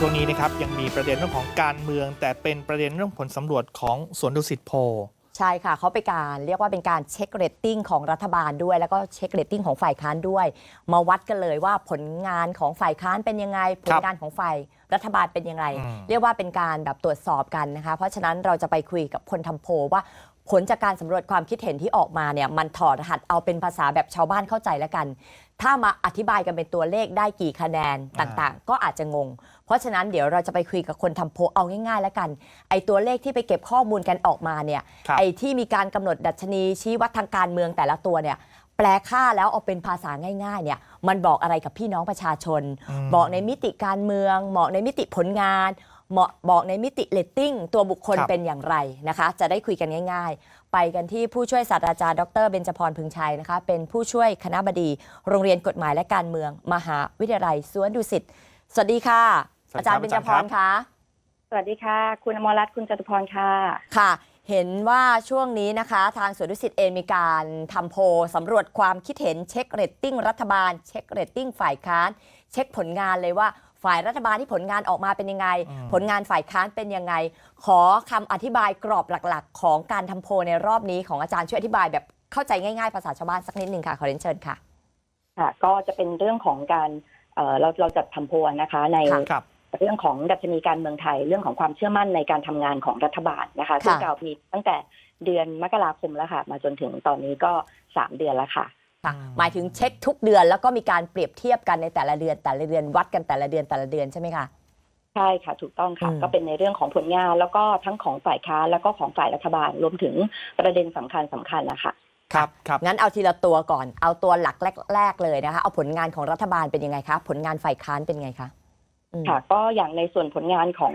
ช่วงนี้นะครับยังมีประเด็นเรื่องของการเมือง แต่เป็นประเด็นเรื่องผลสำรวจของสวนดุสิตโพลใช่ค่ะเขาไปนการเรียกว่าเป็นการเช็คเรตติ้งของรัฐบาลด้วย แล้วก็เช็คเรตติ้งของฝ่ายค้านด้วย มาวัดกันเลยว่าผลงานของฝ่ายค้านเป็นยังไง ผลงานของฝ่ายรัฐบาลเป็นยังไงอืมเรียกว่าเป็นการแบบตรวจสอบกันนะคะ เพราะฉะนั้นเราจะไปคุยกับคนทำโพลว่า ผลจากการสำรวจความคิดเห็นที่ออกมาเนี่ยมันถอดรหัสเอาเป็นภาษาแบบชาวบ้านเข้าใจแล้วกัน ถ้ามาอธิบายกันเป็นตัวเลขได้กี่คะแนนต่างๆ ก็อาจจะงง เพราะฉะนั้นเดี๋ยวเราจะไปคุยกับคนทำโพลเอาง่ายๆ แล้วกัน ไอ้ตัวเลขที่ไปเก็บข้อมูลกันออกมาเนี่ยครับไอ้ที่มีการกำหนดดัชนีชี้วัดทางการเมืองแต่ละตัวเนี่ยแปลค่าแล้วเอาเป็นภาษาง่ายๆเนี่ยมันบอกอะไรกับพี่น้องประชาชนมบอกในมิติการเมืองเหมาะในมิติผลงาน เหมาะบอกในมิติเลตติ้งตัวบุคคลครับเป็นอย่างไรนะคะ จะได้คุยกันง่ายๆ ไปกันที่ผู้ช่วยศาสตราจารย์ดรเบญจพรพึงชัยนะคะ เป็นผู้ช่วยคณะบดี โรงเรียนกฎหมายและการเมือง มหาวิทยาลัยสวนดุสิตสวัสดีค่ะ สวัสดีอาจารย์ครับเบญจพรอาจารย์ครับ คะ สวัสดีค่ะ คุณอมรรัตน์คุณจตุพรค่ะ ค่ะ เห็นว่าช่วงนี้นะคะ ทางสวนดุสิตเองมีการทำโพลสำรวจความคิดเห็นเช็คเรตติ้งรัฐบาล เช็คเรตติ้งฝ่ายค้าน เช็คผลงานเลยว่า ฝ่ายรัฐบาลที่ผลงานออกมาเป็นยังไงอืมผลงานฝ่ายค้านเป็นยังไง ขอคำอธิบายกรอบหลักๆ ของการทำโพลในรอบนี้ของอาจารย์ช่วยอธิบายแบบเข้าใจง่ายๆภาษาชาวบ้านสักนิดหนึ่งค่ะขอเรียนเชิญค่ะค่ะก็จะเป็นเรื่องของการเอ่อเราเราจัดทำโพลนะคะในค่ะครับเรื่องของดัชนีการเมืองไทยเรื่องของความเชื่อมั่นในการทำงานของรัฐบาลนะคะซึ่งเรามีตั้งแต่เดือนมกราคมแล้วค่ะ มาจนถึงตอนนี้ก็สามเดือนแล้วค่ะ ค่ะอืมหมายถึงเช็คทุกเดือนแล้วก็มีการเปรียบเทียบกันในแต่ละเดือนแต่ละเดือนวัดกันแต่ละเดือนแต่ละเดือนใช่ไหมคะ ใช่ค่ะ ถูกต้องค่ะ อืม ก็เป็นในเรื่องของผลงาน แล้วก็ทั้งของฝ่ายค้านแล้วก็ของฝ่ายรัฐบาลรวมถึงประเด็นสำคัญสำคัญนะคะ ครับครับงั้นเอาทีละตัวก่อนเอาตัวหลักแรก ๆ เลยนะคะ เอาผลงานของรัฐบาลเป็นยังไงคะ ผลงานฝ่ายค้านเป็นไงคะอืม ค่ะก็อย่างในส่วนผลงานของ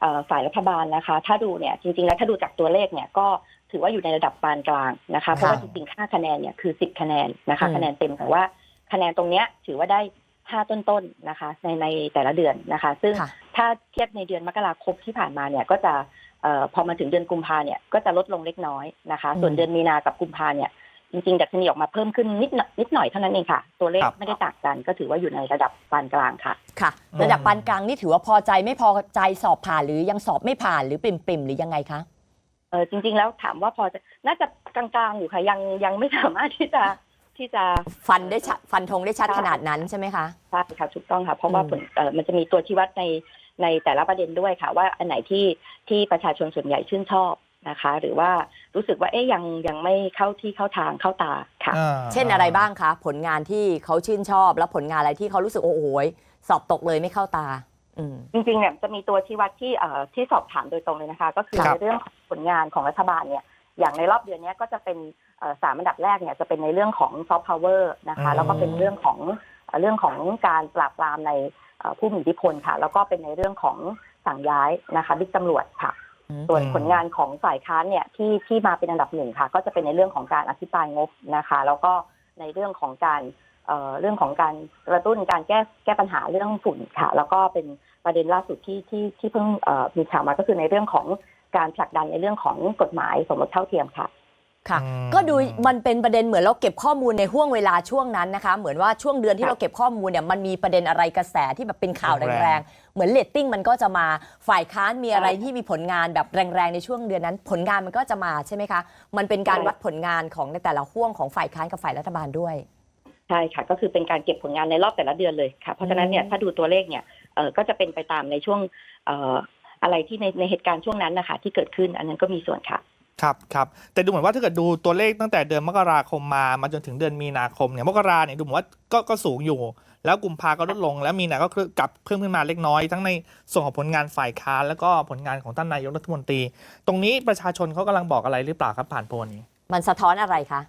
เออฝ่ายรัฐบาลนะคะ ถ้าดูเนี่ยจริงๆแล้วถ้าดูจากตัวเลขเนี่ยก็ ถือว่าอยู่ในระดับปานกลางนะคะ เพราะว่าจริงๆค่าคะแนนเนี่ยคือ10คะแนนนะคะอืมคะแนนเต็มแต่ว่าคะแนนตรงเนี้ยถือว่าได้5ต้นๆนะคะ ในในแต่ละเดือนนะคะ ซึ่งค่ะถ้าเทียบในเดือนมกราคมที่ผ่านมาเนี่ยก็จะเอ่อพอมาถึงเดือนกุมภาเนี่ยก็จะลดลงเล็กน้อยนะคะ ส่วนเดือนมีนากับกุมภาเนี่ยจริงๆดัชนีออกมาเพิ่มขึ้นนิดหน่อยนิดหน่อยเท่านั้นเองค่ะ ตัวเลขครับไม่ได้ต่างกันก็ถือว่าอยู่ในระดับปานกลางค่ะค่ะอืมระดับปานกลางนี่ถือว่าพอใจไม่พอใจสอบผ่านหรือยังสอบไม่ผ่านหรือปริมๆหรือยังไงคะ เออจริง ๆ แล้วถามว่าพอจะน่าจะกลางๆอยู่ค่ะยังยังไม่สามารถที่จะที่จะฟันได้ชัดฟันธงได้ชัดใช่ขนาดนั้นใช่ไหมคะใช่ค่ะถูกต้องค่ะ เพราะว่าอืมผลเออมันจะมีตัวชี้วัดในในแต่ละประเด็นด้วยค่ะ ว่าอันไหนที่ที่ประชาชนส่วนใหญ่ชื่นชอบนะคะ หรือว่ารู้สึกว่าเอ๊ยยังยังไม่เข้าที่เข้าทางเข้าตาค่ะอ่าเช่นอะไรบ้างคะผลงานที่เขาชื่นชอบ แล้วผลงานอะไรที่เขารู้สึกโอ้โหยสอบตกเลยไม่เข้าตาอืมจริงๆเนี่ยจะมีตัวชี้วัดที่เอ่อที่สอบถามโดยตรงเลยนะคะ ก็คือครัในบเรื่องของผ ลงานของรัฐบาลเนี่ยอย่างในรอบเดือนเนี้ยก็จะเป็นเอ่อสามอันดับแรกเนี่ยจะเป็นในเรื่องของซอฟต์พาวเวอร์นะคะอืมแล้วก็เป็นเรื่องของเอ่อเรื่องของการปราบปรามในเอ่อผู้มีอิทธิพลค่ะ แล้วก็เป็นในเรื่องของสั่งย้ายนะคะบิ๊กตำรวจค่ะ ส่วนผลงานของฝ่ายค้านเนี่ยที่ที่มาเป็นอันดับหนึ่งค่ะ ก็จะเป็นในเรื่องของการอภิปรายงบนะคะ แล้วก็ในเรื่องของการเอ่อเรื่องของการกระตุ้นการแก้แก้ปัญหาเรื่องฝุ่นค่ะ แล้วก็เป็นประเด็นล่าสุดที่ที่ที่เพิ่งเอ่อมีข่าวมาก็คือในเรื่องของ การผลักดันในเรื่องของกฎหมายสมรสเท่าเทียมค่ะค่ะอืมก็ดูมันเป็นประเด็นเหมือนเราเก็บข้อมูลในห่วงเวลาช่วงนั้นนะคะ เหมือนว่าช่วงเดือนที่ค่ะเราเก็บข้อมูลเนี่ยมันมีประเด็นอะไรกระแสที่แบบเป็นข่าวแรงๆแรงๆ เหมือนเลตติ้งมันก็จะมาฝ่ายค้านมีอะไรที่มีผลงานแบบแรงๆในช่วงเดือนนั้น ผลงานมันก็จะมาใช่ไหมคะ มันเป็นการวัดผลงานของในแต่ละห่วงของฝ่ายค้านกับฝ่ายรัฐบาลด้วยใช่ค่ะ ก็คือเป็นการเก็บผลงานในรอบแต่ละเดือนเลยค่ะเพราะฉะนั้นเนี่ยอืมถ้าดูตัวเลขเนี่ยเอ่อก็จะเป็นไปตามในช่วงเอ่ออะไรที่ในในเหตุการณ์ช่วงนั้นนะคะที่เกิดขึ้นอันนั้นก็มีส่วนค่ะ ครับครับแต่ดูเหมือนว่าถ้าเกิดดูตัวเลขตั้งแต่เดือนมกราคมมามาจนถึงเดือนมีนาคมเนี่ยมกราเนี่ยดูเหมือนว่าก็ก็สูงอยู่ แล้วกุมภาก็ลดลง แล้วมีนาก็กลับเพิ่มขึ้นมาเล็กน้อย ทั้งในส่วนของผลงานฝ่ายค้านแล้วก็ผลงานของท่านนายกรัฐมนตรี ตรงนี้ประชาชนเขากำลังบอกอะไรหรือเปล่าครับผ่านโพลนี้ มันสะท้อนอะไรคะ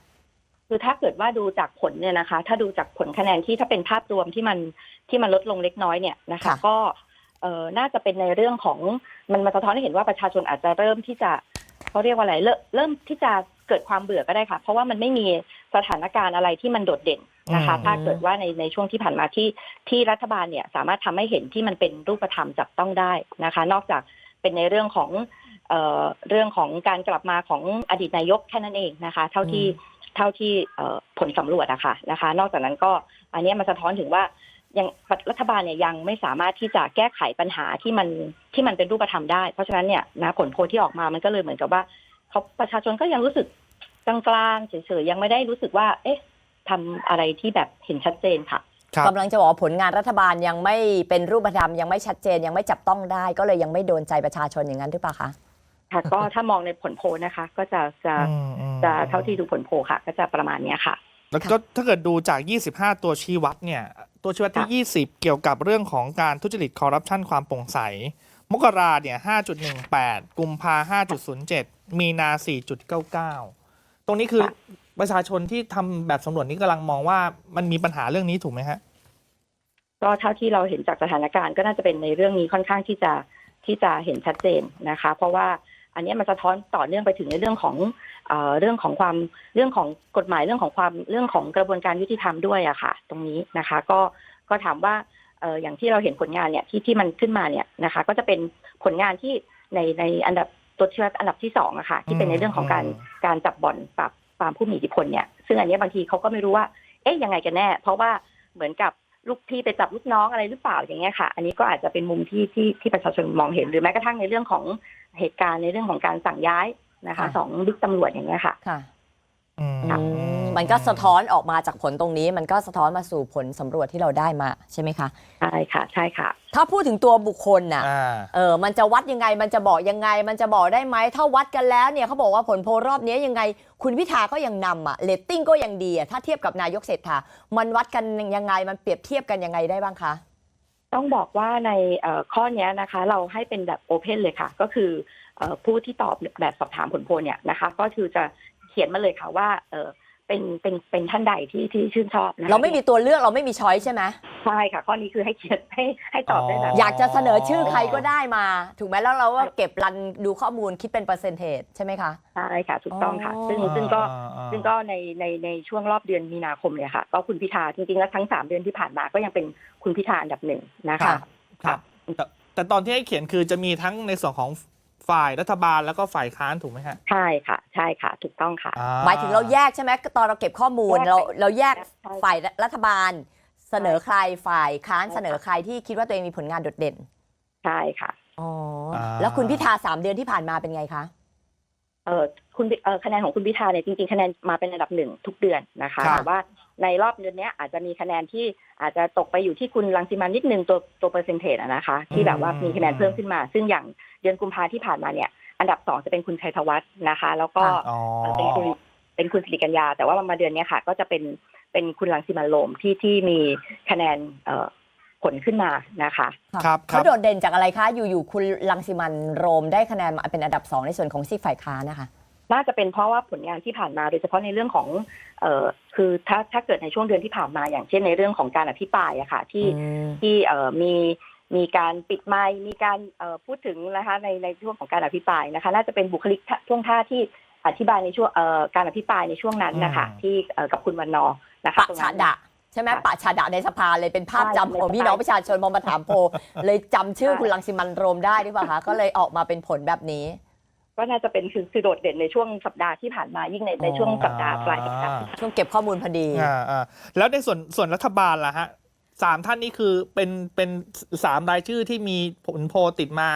คือถ้าเกิดว่าดูจากผลเนี่ยนะคะ ถ้าดูจากผลคะแนนที่ถ้าเป็นภาพรวมที่มันที่มันลดลงเล็กน้อยเนี่ยนะคะ ค่ะ ก็ เอ่อน่าจะเป็นในเรื่องของมันมาสะท้อนให้เห็นว่าประชาชนอาจจะเริ่มที่จะเขาเรียกว่าอะไรเริ่มเริ่มที่จะเกิดความเบื่อก็ได้ค่ะ เพราะว่ามันไม่มีสถานการณ์อะไรที่มันโดดเด่นนะคะอืมถ้าเกิดว่าในในช่วงที่ผ่านมาที่ที่รัฐบาลเนี่ยสามารถทำให้เห็นที่มันเป็นรูปธรรมจับต้องได้นะคะ นอกจากเป็นในเรื่องของเอ่อเรื่องของการกลับมาของอดีตนายกแค่นั้นเองนะคะ เท่าที่เท่าที่เอ่อผลสำรวจอะค่ะนะคะ นอกจากนั้นก็อันเนี้ยมันสะท้อนถึงว่า ยังรัฐบาลเนี่ยยังไม่สามารถที่จะแก้ไขปัญหาที่มันที่มันเป็นรูปธรรมได้ เพราะฉะนั้นเนี่ยนะผลโพลที่ออกมามันก็เลยเหมือนกับว่าเขาประชาชนก็ยังรู้สึกกลางๆเฉยๆยังไม่ได้รู้สึกว่า เอ๊ะทำอะไรที่แบบเห็นชัดเจนค่ะครับกำลังจะบอกว่าผลงานรัฐบาลยังไม่เป็นรูปธรรมยังไม่ชัดเจนยังไม่จับต้องได้ ก็เลยยังไม่โดนใจประชาชนอย่างนั้นหรือเปล่าคะค่ะ ก็ถ้ามองในผลโพลนะคะ ก็จะจะอืมอืมจะเท่าที่ดูผลโพลค่ะ ก็จะประมาณเนี้ยค่ะ แล้วก็ถ้าเกิดดูจาก 25 ตัวชี้วัดเนี่ย ตัวชี้วัดที่ 20 เกี่ยวกับเรื่องของการทุจริตคอร์รัปชันความโปร่งใส มกราเนี่ย 5.18 กุมภา5.07 มีนา 4.99 ตรงนี้คือค่ะประชาชนที่ทำแบบสำรวจนี้กำลังมองว่ามันมีปัญหาเรื่องนี้ถูกไหมฮะ ก็เท่าที่เราเห็นจากสถานการณ์ก็น่าจะเป็นในเรื่องนี้ค่อนข้างที่จะที่จะเห็นชัดเจนนะคะ เพราะว่า อันเนี้ยมันสะท้อนต่อเนื่องไปถึงในเรื่องของเอ่อเรื่องของความเรื่องของกฎหมายเรื่องของความเรื่องของกระบวนการยุติธรรมด้วยอะค่ะ ตรงนี้นะคะ ก็ก็ถามว่าเอ่ออย่างที่เราเห็นผลงานเนี่ยที่ที่มันขึ้นมาเนี่ยนะคะ ก็จะเป็นผลงานที่ในในอันดับตัวเชื่ออันดับที่สองอะค่ะ ที่เป็นในเรื่องของการอืมการจับบ่อนปราบปรามผู้มีอิทธิพลเนี่ยซึ่งอันเนี้ยบางทีเขาก็ไม่รู้ว่าเอ๊ะยังไงกันแน่ เพราะว่าเหมือนกับลูกพี่ไปจับลูกน้องอะไรหรือเปล่าอย่างเงี้ยค่ะ อันนี้ก็อาจจะเป็นมุมที่ที่ที่ประชาชนมองเห็นหรือแม้กระทั่งในเรื่องของ เหตุการณ์ในเรื่องของการสั่งย้ายนะคะค่ะ สองบิ๊กตำรวจอย่างเงี้ยค่ะ ค่ะ อืมอืมมันก็สะท้อนออกมาจากผลตรงนี้ มันก็สะท้อนมาสู่ผลสำรวจที่เราได้มาใช่ไหมคะ ใช่ค่ะ ใช่ค่ะ ถ้าพูดถึงตัวบุคคลน่ะ อ่า เออ มันจะวัดยังไง มันจะบอกยังไง มันจะบอกได้ไหม ถ้าวัดกันแล้วเนี่ยเขาบอกว่าผลโพลรอบนี้ยังไง คุณพิธาก็ยังนำอะเรตติ้งก็ยังดีอะถ้าเทียบกับนายกเศรษฐา มันวัดกันยังไง มันเปรียบเทียบกันยังไงได้บ้างคะ ต้องบอกว่าในข้อนี้นะคะ เราให้เป็นแบบโอเพนเลยค่ะ ก็คืออผู้ที่ตอบแบบสอบถามผลโพลเนี่ยนะคะ ก็คือจะเขียนมาเลยค่ะว่า เออเป็นเป็นเป็นท่านใดที่ที่ชื่นชอบนะคะเราไม่มีตัวเลือกเราไม่มีช้อยใช่ไหมใช่ค่ะ ข้อนี้คือให้เขียนให้ให้ตอบได้แบบ อยากจะเสนอชื่อใครก็ได้มา ถูกไหมแล้วเราก็เก็บรันดูข้อมูลคิดเป็นเปอร์เซนเทจใช่ไหมคะ ใช่ค่ะถูกต้องค่ะอ๋อซึ่งซึ่งก็อ่าอ่า ซึ่งก็ในในในช่วงรอบเดือนมีนาคมเนี่ยค่ะ ก็คุณพิธาจริงๆแล้วทั้งสามเดือนที่ผ่านมาก็ยังเป็นคุณพิธาอันดับหนึ่งนะคะครับแต่แต่ตอนที่ให้เขียนคือจะมีทั้งในส่วนของ ฝ่ายรัฐบาลแล้วก็ฝ่ายค้านถูกไหมฮะ ใช่ค่ะ ใช่ค่ะ ถูกต้องค่ะ อ่หมายถึงเราแยกใช่ไหมตอนเราเก็บข้อมูลแยกเราเราแยกใช่ ฝ่ายรัฐบาล เสนอใครฝ่ายค้านเสนอใครที่คิดว่าตัวเองมีผลงานโดดเด่นใช่ค่ะ อ๋ออา แล้วคุณพิธาสามเดือนที่ผ่านมาเป็นไงคะเออคุณเออคะแนนของคุณพิธาเนี่ยจริงๆคะแนนมาเป็นอันดับหนึ่งทุกเดือนนะคะครับ แต่ว่า ในรอบเดือนเนี้ยอาจจะมีคะแนนที่อาจจะตกไปอยู่ที่คุณรังสิมันนิดนึงตัวตัวเปอร์เซนเทจนะคะ ที่แบบว่ามีคะแนนเพิ่มขึ้นมา ซึ่งอย่างเดือนกุมภาที่ผ่านมาเนี่ย อันดับสองจะเป็นคุณชัยธวัฒน์นะคะ แล้วก็ค่ะอ๋อเอ่อเป็นคุณเป็นคุณสิริกัญญา แต่ว่ามาเดือนเนี้ยค่ะ ก็จะเป็นเป็นคุณรังสิมันโรมที่ที่มีคะแนนเอ่อผลขึ้นมานะคะครับครัเขาบโดดเด่นจากอะไรคะ อยู่ๆคุณลังสิมันโรมได้คะแนนมาเป็นอันดับสองในส่วนของซีกฝ่ายค้านนะคะ น่าจะเป็นเพราะว่าผลงานที่ผ่านมาโดยเฉพาะในเรื่องของเอ่อคือถ้าถ้าเกิดในช่วงเดือนที่ผ่านมาอย่างเช่นในเรื่องของการอภิปรายอะค่ะที่อืมที่เอ่อมีมีการปิดไมค์มีการเอ่อพูดถึงนะคะในในช่วงของการอภิปรายนะคะ น่าจะเป็นบุคลิกท่าท่วงท่าที่อธิบายในช่วงเอ่อการอภิปรายในช่วงนั้นนะคะอืมที่เอ่อกับคุณวันนอร์นะคะปะตรงชานั้นดะใช่ไหมค่ะปะชาดะในสภาเลยเป็นภาพใช่จำของในสภาพี่น้องประชาชนมองมาถามโพลเลยจำชื่อใช่คุณลังสิมันโรมได้หรือเปล่าคะก็เลยออกมาเป็นผลแบบนี้ ก็น่าจะเป็นคือคือโดดเด่นในช่วงสัปดาห์ที่ผ่านมายิ่งในในช่วงสัปดาห์ปลายสัปดาห์ช่วงเก็บข้อมูลพอดีอ่าอ่าแล้วในส่วนส่วนรัฐบาลล่ะฮะสามท่านนี้คือเป็นเป็นสามรายชื่อที่มีผลโพลติดมา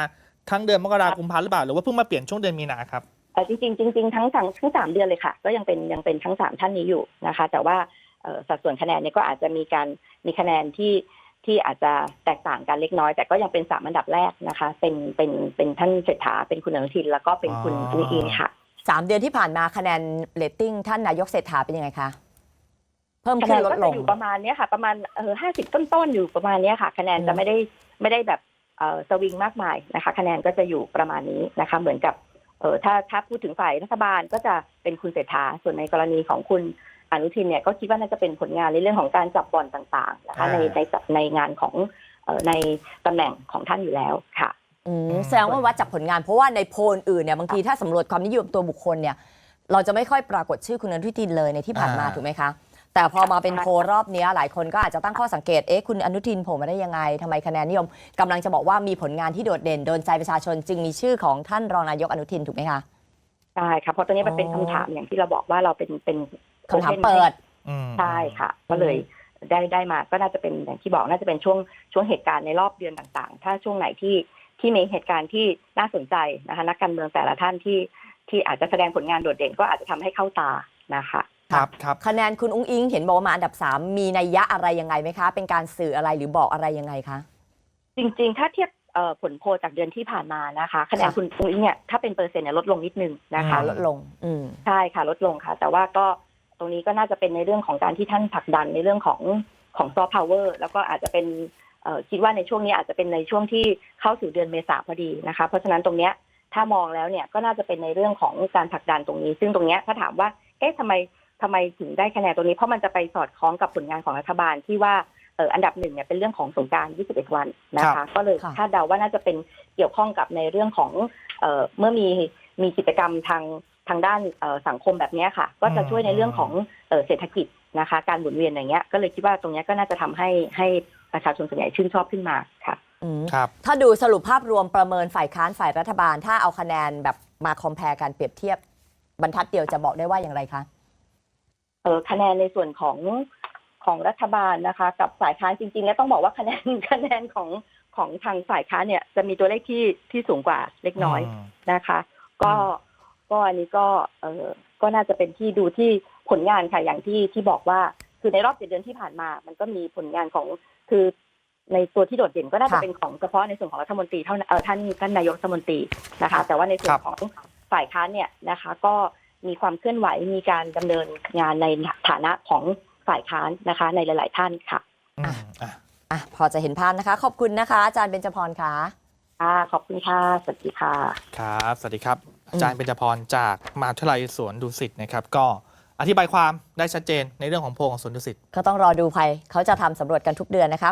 ทั้งเดือนมกราคมกุมภาหรือเปล่าหรือว่าเพิ่งมาเปลี่ยนช่วงเดือนมีนาครับแต่จริงๆจริงๆทั้งทั้งทั้งสามเดือนเลยค่ะ ก็ยังเป็นยังเป็นทั้งสามท่านนี้อยู่นะคะ แต่ว่าเอ่อสัดส่วนคะแนนเนี่ยก็อาจจะมีการมีคะแนนที่ ที่อาจจะแตกต่างกันเล็กน้อย แต่ก็ยังเป็นสามอันดับแรกนะคะ เป็นเป็นเป็นท่านเศรษฐาเป็นคุณอนุทินแล้วก็เป็นคุณอ๋ออุ้งอิงค่ะสามเดือนที่ผ่านมาคะแนนเรตติ้งท่านนายกเศรษฐาเป็นยังไงคะเพิ่มคะแนขึ้นนลดก็ลจะงอยู่ประมาณเนี้ยค่ะ ประมาณเออห้าสิบต้นๆอยู่ประมาณเนี้ยค่ะ คะแนนอืมจะไม่ได้ไม่ได้แบบเอ่อสวิงมากมายนะคะ คะแนนก็จะอยู่ประมาณนี้นะคะ เหมือนกับเออถ้าถ้าพูดถึงฝ่ายรัฐบาลก็จะเป็นคุณเศรษฐาส่วนในกรณีของคุณ อนุทินเนี่ยก็คิดว่าน่าจะเป็นผลงานในเรื่องของการจับบอลต่างๆนะคะอ่าในในในงานของเอ่อในตำแหน่งของท่านอยู่แล้วค่ะอืมอืมแสดงว่าวัดจากผลงานเพราะว่าในโพลอื่นเนี่ยบางทีถ้าสำรวจความนิยมตัวบุคคลเนี่ยเราจะไม่ค่อยปรากฏชื่อคุณอนุทินเลยในที่ผ่านมาอ่าถูกไหมคะแต่พอมาเป็นโพลรอบเนี้ยหลายคนก็อาจจะตั้งข้อสังเกต เอ๊ะ คุณอนุทินโผล่มาได้ยังไงทำไมคะแนนนิยมกำลังจะบอกว่ามีผลงานที่โดดเด่น โดนใจประชาชน จึงมีชื่อของท่านรองนายกอนุทินถูกไหมคะ ใช่ค่ะ เพราะตอนนี้มันเป็นอ๋อคำถามอย่างที่เราบอกว่าเราเป็นเป็น คำถามเปิดอืมใช่ค่ะ ก็เลยได้ได้มาก็น่าจะเป็นอย่างที่บอกน่าจะเป็นช่วงช่วงเหตุการณ์ในรอบเดือนต่างๆ ถ้าช่วงไหนที่ที่มีเหตุการณ์ที่น่าสนใจนะคะนักการเมืองแต่ละท่านที่ที่อาจจะแสดงผลงานโดดเด่นก็อาจจะทำให้เข้าตานะคะครับครับคะแนนคุณอุ้งอิงเห็นบอกว่ามาอันดับ3มีนัยยะอะไรยังไงไหมคะ เป็นการสื่ออะไรหรือบอกอะไรยังไงคะจริง ๆ ถ้าเทียบเอ่อผลโพลจากเดือนที่ผ่านมานะคะคะแนนค่ะคุณอุ้งอิงเนี่ยถ้าเป็นเปอร์เซ็นต์เนี่ยลดลงนิดนึงนะคะอืมลดลงอืมใช่ค่ะลดลงค่ะ แต่ว่าก็ ตรงนี้ก็น่าจะเป็นในเรื่องของการที่ท่านผลักดันในเรื่องของของซอฟต์พาวเวอร์แล้วก็อาจจะเป็นเอ่อคิดว่าในช่วงนี้อาจจะเป็นในช่วงที่เข้าสู่เดือนเมษาพอดีนะคะ เพราะฉะนั้นตรงเนี้ยถ้ามองแล้วเนี่ยก็น่าจะเป็นในเรื่องของการผลักดันตรงนี้ ซึ่งตรงเนี้ยถ้าถามว่าเอ๊ะทำไมทำไมถึงได้คะแนนตรงนี้เพราะมันจะไปสอดคล้องกับผลงานของรัฐบาลที่ว่าเอออันดับหนึ่งเนี่ยเป็นเรื่องของสงกราร 21 วันนะครัคะบก็เลยค่ะคาดเดาว่าน่าจะเป็นเกี่ยวข้องกับในเรื่องของเอ่อเมื่อมีมีกิจกรรมทาง ทางด้านเอ่อสังคมแบบเนี้ยค่ะ ก็จะช่วยในเรื่องของเอ่อเศรษฐกิจนะคะ การหมุนเวียนอย่างเงี้ย ก็เลยคิดว่าตรงเนี้ยก็น่าจะทำให้ให้ประชาชนส่วนใหญ่ชื่นชอบขึ้นมาค่ะอืมครับถ้าดูสรุปภาพรวมประเมินฝ่ายค้านฝ่ายรัฐบาล ถ้าเอาคะแนนแบบมาคอมเพลกันเปรียบเทียบบรรทัดเดียวจะบอกได้ว่าอย่างไรคะเออคะแนนในส่วนของของรัฐบาลนะคะ กับฝ่ายค้านจริงๆ แล้วต้องบอกว่าคะแนนคะแนนของของทางฝ่ายค้านเนี่ย จะมีตัวเลขที่ที่สูงกว่าเล็กน้อยมนะคะ ก็ ก็อันนี้ก็เออก็น่าจะเป็นที่ดูที่ผลงานค่ะอย่างที่ที่บอกว่าคือในรอบเจ็ดเดือนที่ผ่านมา มันก็มีผลงานของคือในตัวที่โดดเด่นก็น่าจะค่ะเป็นของเฉพาะในส่วนของรัฐมนตรีเท่านั้นเออท่านท่านนายกรัฐมนตรีนะคะ แต่ว่าในส่วครันบของฝ่ายค้านเนี่ยนะคะ ก็มีความเคลื่อนไหวมีการดำเนินงานในฐานะของฝ่ายค้านนะคะ ในหลาย ๆ ท่านค่ะอืมอะอะพอจะเห็นภาพนะคะ ขอบคุณนะคะ อาจารย์เบญจพรค่ะค่ะขอบคุณค่ะ สวัสดีค่ะ ครับ สวัสดีครับ อาจารย์เบญจพรจากมหาวิทยาลัยสวนดุสิตนะครับ ก็อธิบายความได้ชัดเจนในเรื่องของโพลของสวนดุสิตก็ต้องรอดูภัยเขาจะทำสำรวจกันทุกเดือนนะคะ